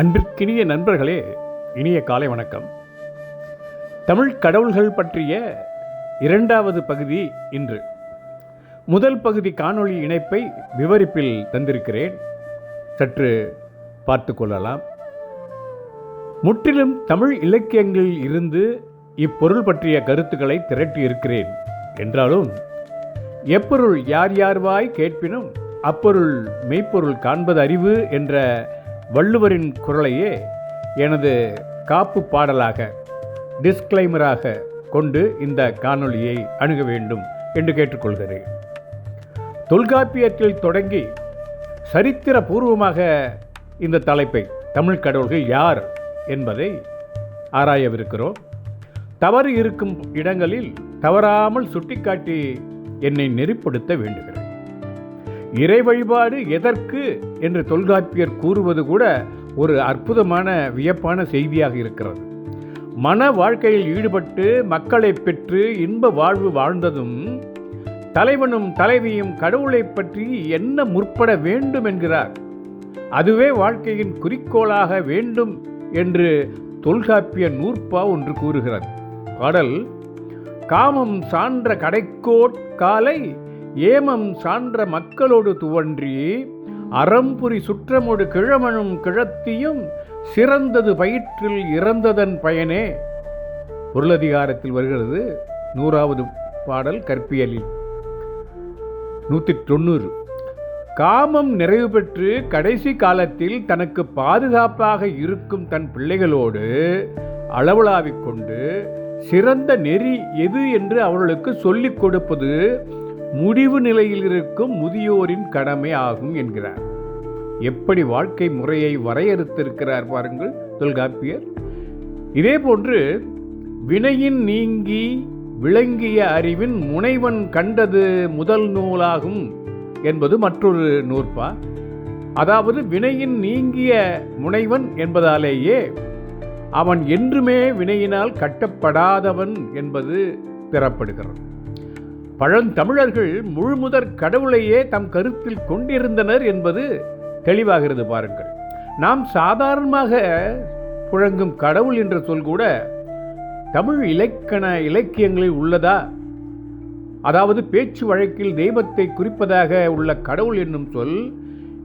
அன்பிற்கினிய நண்பர்களே இனிய காலை வணக்கம். தமிழ் கடவுள்கள் பற்றிய இரண்டாவது பகுதி இன்று. முதல் பகுதி காணொளி இணைப்பை விவரிப்பில் தந்திருக்கிறேன். சற்று பார்த்து கொள்ளலாம். முற்றிலும் தமிழ் இலக்கியங்களில் இருந்து இப்பொருள் பற்றிய கருத்துக்களை திரட்டி இருக்கிறேன். என்றாலும் எப்பொருள் யார் யார்வாய் கேட்பினும் அப்பொருள் மெய்ப்பொருள் காண்பது அறிவு என்ற வள்ளுவரின் குரலையே எனது காப்பு பாடலாக டிஸ்க்ளைமராக கொண்டு இந்த காணொளியை அணுக வேண்டும் என்று கேட்டுக்கொள்கிறேன். தொல்காப்பியத்தில் தொடங்கி சரித்திர பூர்வமாக இந்த தலைப்பை தமிழ் கடவுள்கள் யார் என்பதை ஆராயவிருக்கிறோம். தவறு இருக்கும் இடங்களில் தவறாமல் சுட்டிக்காட்டி என்னை நெறிப்படுத்த வேண்டுகிறேன். இறை வழிபாடு எதற்கு என்று தொல்காப்பியர் கூறுவது கூட ஒரு அற்புதமான வியப்பான செய்தியாக இருக்கிறது. மன வாழ்க்கையில் ஈடுபட்டு மக்களை பெற்று இன்ப வாழ்வு வாழ்ந்ததும் தலைவனும் தலைவியும் கடவுளை பற்றி என்ன முற்பட வேண்டும் என்கிறார். அதுவே வாழ்க்கையின் குறிக்கோளாக வேண்டும் என்று தொல்காப்பிய நூற்பா ஒன்று கூறுகிறது. பாடல் காமம் சான்ற கடைக்கோட் காலை ஏமம் சான்ற மக்களோடு துவன்றி அறம்புரி சுற்றமொடு கிழமனும் கிழத்தியும் சிறந்தது பயிற்றில் இறந்ததன் பயனே. பொருளதிகாரத்தில் வருகிறது நூறாவது பாடல் கற்பியலில். நூற்றி தொண்ணூறு காமம் நிறைவு பெற்று கடைசி காலத்தில் தனக்கு பாதுகாப்பாக இருக்கும் தன் பிள்ளைகளோடு அளவலாவிக் கொண்டு சிறந்த நெறி எது என்று அவர்களுக்கு சொல்லிக் கொடுப்பது முடிவு நிலையில் இருக்கும் முதியோரின் கடமை ஆகும் என்கிறார். எப்படி வாழ்க்கை முறையை வரையறுத்திருக்கிறார் பாருங்கள் தொல்காப்பியர். இதே போன்று வினையின் நீங்கி விளங்கிய அறிவின் முனைவன் கண்டது முதல் நூலாகும் என்பது மற்றொரு நூற்பா. அதாவது வினையின் நீங்கிய முனைவன் என்பதாலேயே அவன் என்றுமே வினையினால் கட்டப்படாதவன் என்பது பெறப்படுகிறது பழந்தமிழர்கள் முழுமுதற் கடவுளையே தம் கருத்தில் கொண்டிருந்தனர் என்பது தெளிவாகிறது பாருங்கள். நாம் சாதாரணமாக புழங்கும் கடவுள் என்ற சொல் கூட தமிழ் இலக்கண இலக்கியங்களில் உள்ளதா? அதாவது பேச்சு வழக்கில் தெய்வத்தை குறிப்பதாக உள்ள கடவுள் என்னும் சொல்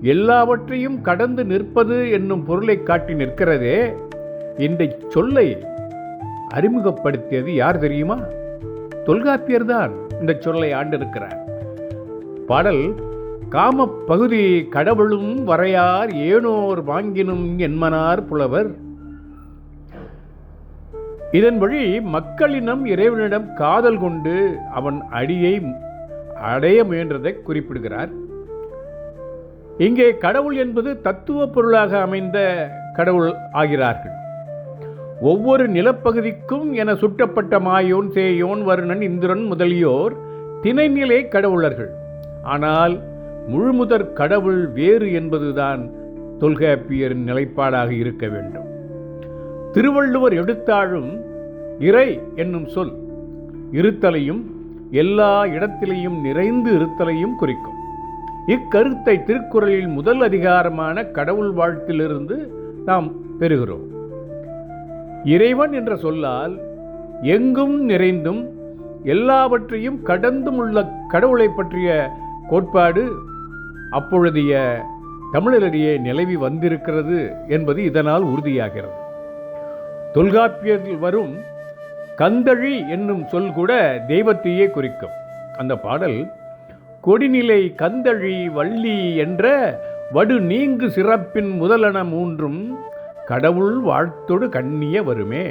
எல்லாவற்றையும் கடந்து நிற்பது என்னும் பொருளை காட்டி நிற்கிறதே. இந்த சொல்லை அறிமுகப்படுத்தியது யார் தெரியுமா? தொல்காப்பியர் தான் இந்த சொல்லை ஆண்டிருக்கிறார். பாடல் காம பகுதி கடவுளும் வரையார் ஏனோர் வாங்கினும் என்மனார் புலவர். இதன் வழி மக்களினம் இறைவனிடம் காதல் கொண்டு அவன் அடியை அடைய முயன்றதை குறிப்பிடுகிறார். இங்கே கடவுள் என்பது தத்துவ பொருளாக அமைந்த கடவுள் ஆகிறார்கள். ஒவ்வொரு நிலப்பகுதிக்கும் என சுட்டப்பட்ட மாயோன் சேயோன் வருணன் இந்திரன் முதலியோர் திணைநிலை கடவுளர்கள். ஆனால் முழுமுதற் கடவுள் வேறு என்பதுதான் தொல்காப்பியரின் நிலைப்பாடாக இருக்க வேண்டும். திருவள்ளுவர் எடுத்தாலும் இறை என்னும் சொல் இருத்தலையும் எல்லா இடத்திலையும் நிறைந்து இருத்தலையும் குறிக்கும். இக்கருத்தை திருக்குறளில் முதல் அதிகாரமான கடவுள் வாழ்த்திலிருந்து நாம் பெறுகிறோம். இறைவன் என்ற சொல்லால் எங்கும் நிறைந்தும் எல்லாவற்றையும் கடந்தும் உள்ள கடவுளை பற்றிய கோட்பாடு அப்பொழுதைய தமிழரிடையே நிலவி வந்திருக்கிறது என்பது இதனால் உறுதியாகிறது. தொல்காப்பியத்தில் வரும் கந்தழி என்னும் சொல் கூட தெய்வத்தையே குறிக்கும். அந்த பாடல் கொடிநிலை கந்தழி வள்ளி என்ற வடு நீங்கு சிறப்பின் முதலன மூன்றும் கடவுள் வாழ்த்தொடு கண்ணிய வருமே.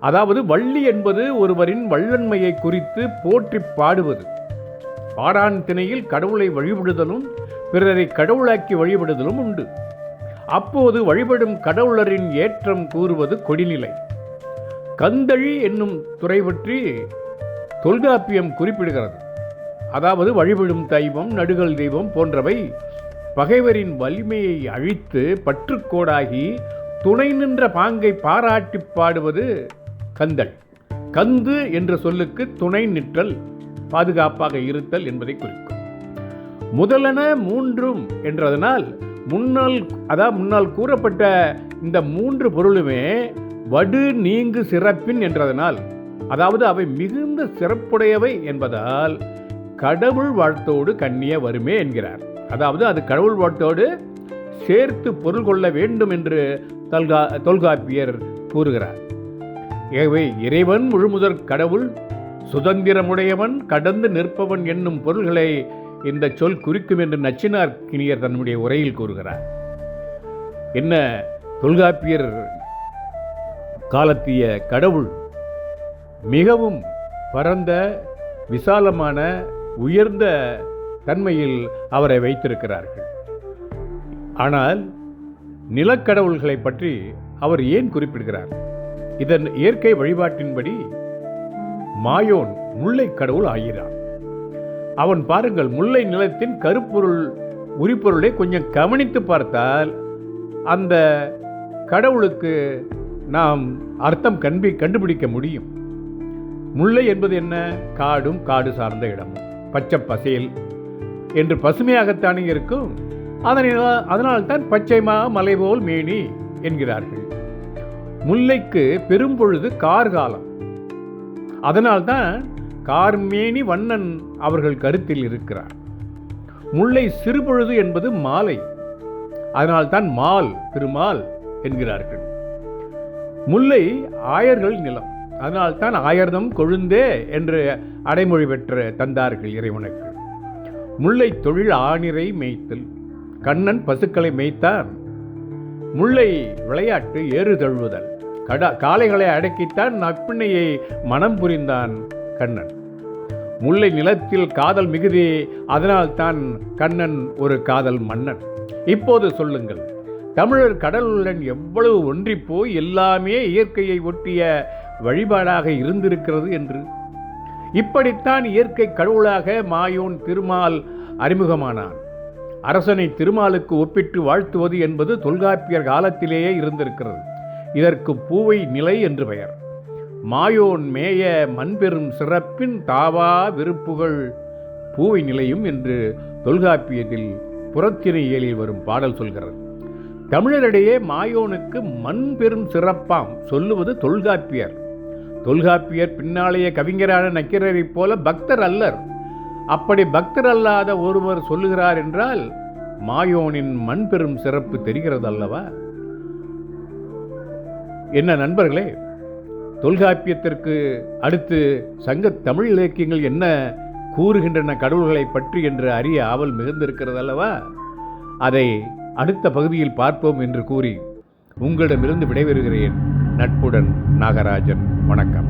அதாவது வள்ளி என்பது ஒருவரின் வல்லன்மையை குறித்து போற்றி பாடுவது. பாடான் திணையில் கடவுளை வழிபடுதலும் பிறரை கடவுளாக்கி வழிபடுதலும் உண்டு. அப்போது வழிபடும் கடவுளரின் ஏற்றம் கூறுவது கொடிநிலை. கந்தழி என்னும் துறை பற்றி தொல்காப்பியம் குறிப்பிடுகிறது. அதாவது வழிபடும் தெய்வம் நடுகள் தெய்வம் போன்றவை பகைவரின் வலிமையை அழித்து பற்றுக்கோடாகி துணை நின்ற பாங்கை பாராட்டி பாடுவது கந்தல் கந்து என்ற சொல்லுக்கு துணை நிற்றல் பாதுகாப்பாக இருத்தல் என்பதை குறிக்கும். முதலன மூன்றும் என்றதனால் முன்னால் அதாவது முன்னால் கூறப்பட்ட இந்த மூன்று பொருளுமே வடு நீங்கு சிறப்பின் என்றதனால் அதாவது அவை மிகுந்த சிறப்புடையவை என்பதால் கடவுள் வாழ்த்தோடு கண்ணிய வருமே என்கிறார். அதாவது அது கடவுள் வாட்டோடு சேர்த்து பொருள் கொள்ள வேண்டும் என்று தொல்கா தொல்காப்பியர் கூறுகிறார். எனவே இறைவன் முழுமுதற் கடவுள் சுதந்திரமுடையவன் கடந்து நிற்பவன் என்னும் பொருள்களை இந்த சொல் குறிக்கும் என்று நச்சினார் கிணியர் தன்னுடைய உரையில் கூறுகிறார். என்ன தொல்காப்பியர் காலத்திய கடவுள் மிகவும் பரந்த விசாலமான உயர்ந்த தன்மையில் அவரை வைத்திருக்கிறார்கள். ஆனால் நிலக்கடவுள்களை பற்றி அவர் ஏன் குறிப்பிடுகிறார்? இதன் இயற்கை வழிபாட்டின்படி மாயோன் முல்லை கடவுள் ஆகிறான். அவன் பாருங்கள் முல்லை நிலத்தின் கருப்பொருள் உரிப்பொருளை கொஞ்சம் கவனித்து பார்த்தால் அந்த கடவுளுக்கு நாம் அர்த்தம் கண்பி கண்டுபிடிக்க முடியும். முல்லை என்பது என்ன? காடும் காடு சார்ந்த இடமும். பச்சை பசேல் என்று பசுமையாகத்தானே இருக்கும்? அதனால் அதனால்தான் பச்சைமா மலை போல் மேனி என்கிறார்கள். முல்லைக்கு பெரும்பொழுது கார்காலம் அதனால்தான் கார்மேனி வண்ணன் அவர்கள் கருத்தில் இருக்கிறார். முல்லை சிறுபொழுது என்பது மாலை. அதனால்தான் மால் திருமால் என்கிறார்கள். முல்லை ஆயர்கள் நிலம். அதனால்தான் ஆயர்தம் கொழுந்தே என்று அடைமொழி பெற்ற தந்தார்கள் இறைவனுக்கு. முல்லை தொழில் ஆணிரை மேய்த்தல். கண்ணன் பசுக்களை மேய்த்தான் முல்லை விளையாட்டு ஏறு தழுவுதல் கடா காளைகளை அடக்கித்தான் நப்பிண்ணையை மனம் புரிந்தான் கண்ணன். முல்லை நிலத்தில் காதல் மிகுதி அதனால்தான் கண்ணன் ஒரு காதல் மன்னன். இப்போது சொல்லுங்கள். தமிழர் கடலுடன் எவ்வளவு ஒன்றிப்போய் எல்லாமே இயற்கையை ஒட்டிய வழிபாடாக இருந்திருக்கிறது என்று? இப்படித்தான் இயற்கை கடவுளாக மாயோன் திருமால் அறிமுகமானான். அரசனை திருமாலுக்கு ஒப்பிட்டு வாழ்த்துவது என்பது தொல்காப்பியர் காலத்திலேயே இருந்திருக்கிறது. இதற்கு பூவை நிலை என்று பெயர். மாயோன் மேய மண்பெரும் சிறப்பின் தாவா விருப்புகள் பூவை நிலையும் என்று தொல்காப்பியத்தில் புறத்தினை இயலில் வரும் பாடல் சொல்கிறது. தமிழரிடையே மாயோனுக்கு மண் பெரும் சிறப்பாம் சொல்லுவது தொல்காப்பியர். தொல்காப்பியர் பின்னாலேய கவிஞரான நக்கீரரைப் போல பக்தர் அல்லர். அப்படி பக்தர் அல்லாத ஒருவர் சொல்லுகிறார் என்றால் மாயோனின் மண் பெரும் சிறப்பு தெரிகிறது அல்லவா என்ன நண்பர்களே தொல்காப்பியத்திற்கு அடுத்து சங்க தமிழ் இலக்கியங்கள் என்ன கூறுகின்றன கடவுள்களை பற்றி என்று அறிய ஆவல் மிகுந்திருக்கிறது அல்லவா அதை அடுத்த பகுதியில் பார்ப்போம் என்று கூறி உங்களிடமிருந்து விடைபெறுகிறேன். நட்புடன் நாகராஜன் வணக்கம்.